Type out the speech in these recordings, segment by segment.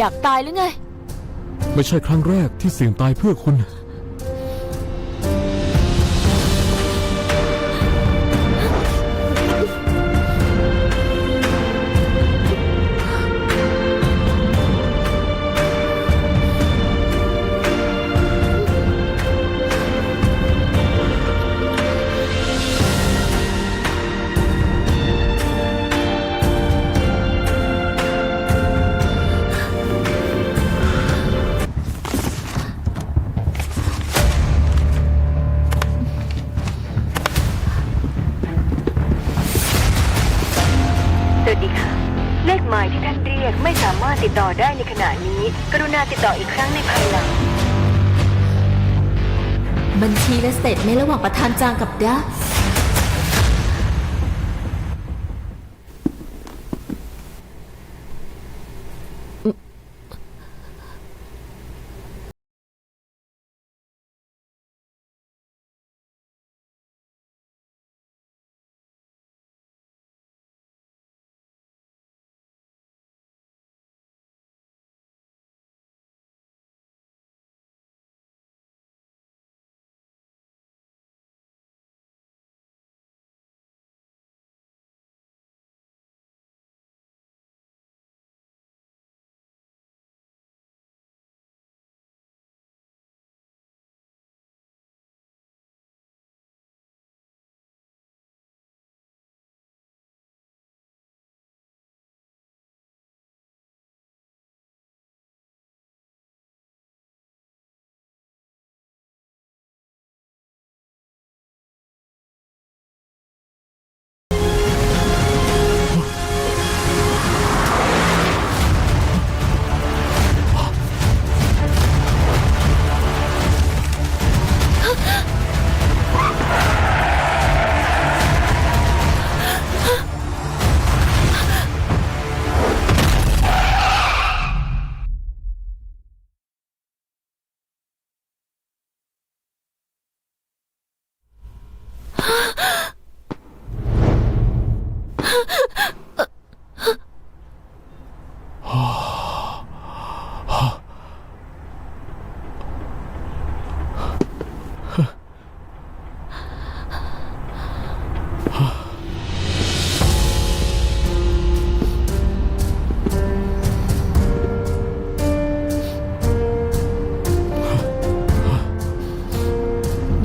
อยากตายหรือไง ไม่ใช่ครั้งแรกที่เสี่ยงตายเพื่อคุณ เลขหมายที่ท่านเรียกไม่สามารถติดต่อได้ในขณะนี้ กรุณาติดต่ออีกครั้งในภายหลัง บัญชีและสเตทเมนต์ระหว่างประธานจางกับดัก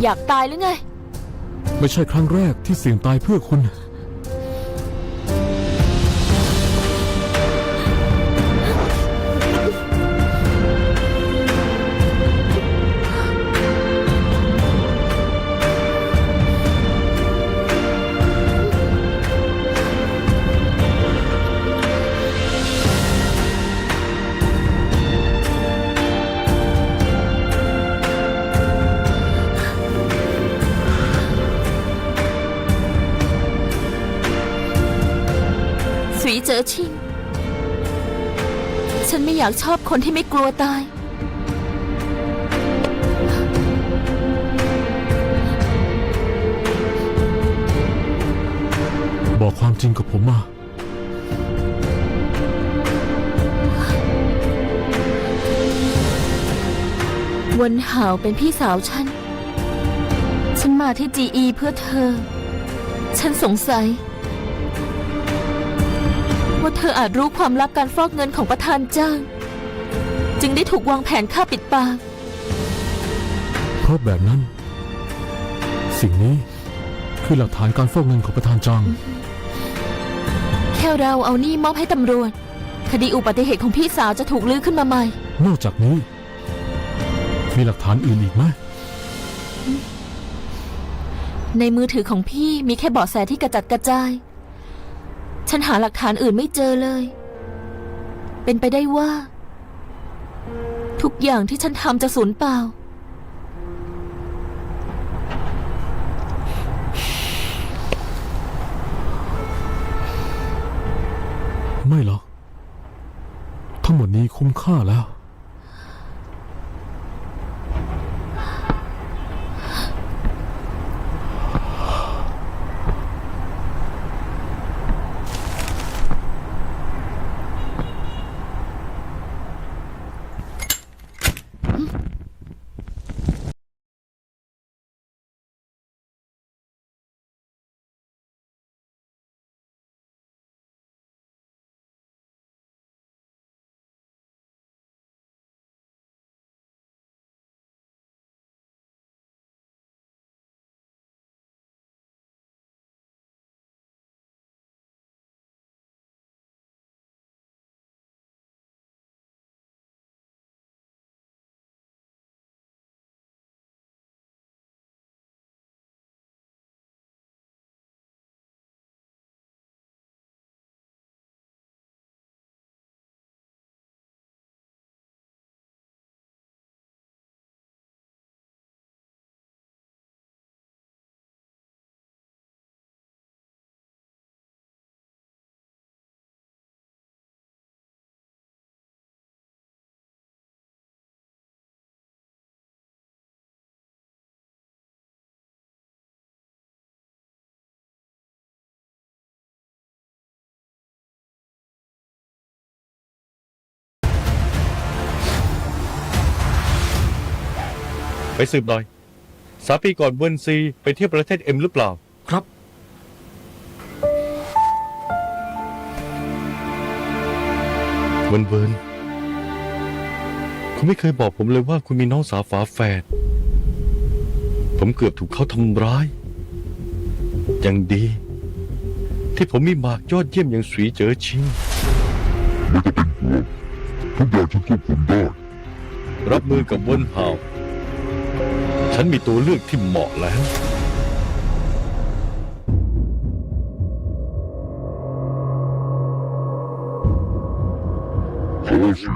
อยากตายหรือไง ไม่ใช่ครั้งแรกที่เสี่ยงตายเพื่อคุณ อชิง ฉันไม่อยากชอบคนที่ไม่กลัวตาย บอกความจริงกับผมมา วันหาวเป็นพี่สาวฉัน ฉันมาที่ GE เพื่อเธอ ฉันสงสัย ว่าเธออาจรู้ความลับการฟอกเงินของประธานจ้าง จึงได้ถูกวางแผนฆ่าปิดปากเพราะแบบนั้น สิ่งนี้คือหลักฐานการฟอกเงินของประธานจางแค่เราเอานี่มอบให้ตำรวจ คดีอุบัติเหตุของพี่สาวจะถูกลื้อขึ้นมาใหม่ นอกจากนี้ มีหลักฐานอื่นอีกไหมในมือถือของพี่มีแค่เบาะแสที่กระจัดกระจาย ฉันหาหลักฐานอื่นไม่เจอเลย เป็นไปได้ว่า ทุกอย่างที่ฉันทำจะสูญเปล่า ไม่หรอก ทั้งหมดนี้คุ้มค่าแล้ว ไปสืบหน่อยสามปีก่อนเวิร์นซีไปเที่ยวประเทศเอ็มหรือเปล่า ครับ เวิร์นเวิร์นคุณไม่เคยบอกผมเลยว่าคุณมีน้องสาวฝาแฝด ผมเกือบถูกเขาทำร้าย ยังดี ที่ผมมีหมากยอดเยี่ยมอย่างสวีเจอชิงไม่ต้องเป็นห่วงทุกอย่างฉันควบคุมได้ รับมือกับเวิร์นฮาว ฉันมีตัวเลือกที่เหมาะแล้วขอสี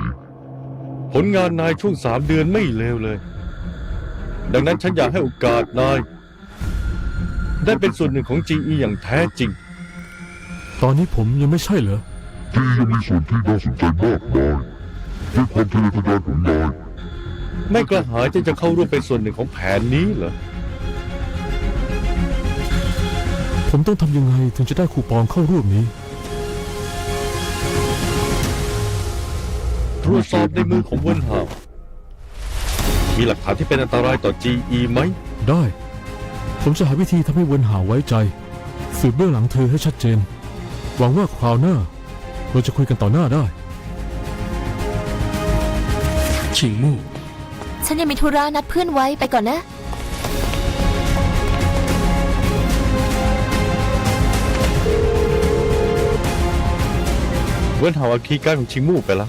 ผลงานนายช่วงสามเดือนไม่เลวเลย ดังนั้นฉันอยากให้โอกาสนาย ได้เป็นส่วนหนึ่งของ GE อย่างแท้จริง ตอนนี้ผมยังไม่ใช่เหรอ ที่ยังมีส่วนที่น่าสนใจมากมายด้วยความทะเยอทะยานของนาย ไม่กระหายที่จะเข้าร่วมเป็นส่วนหนึ่งของแผนนี้เหรอ ผมต้องทำยังไงถึงจะได้คูปองเข้าร่วมนี้ ตรวจสอบในมือของเวิร์นฮาวมีหลักฐานที่เป็นอันตรายต่อ GE ไหม ได้ ผมจะหาวิธีทำให้เวินหาไว้ใจ สืบเบื้องหลังเธอให้ชัดเจน หวังว่าคราวหน้า เราจะคุยกันต่อหน้าได้ ชิงมู่ ฉันยังมีธุระนัดเพื่อนไว้ไปก่อนนะ เวิร์นฮาวอาคีการดของชิงมู่ไปแล้ว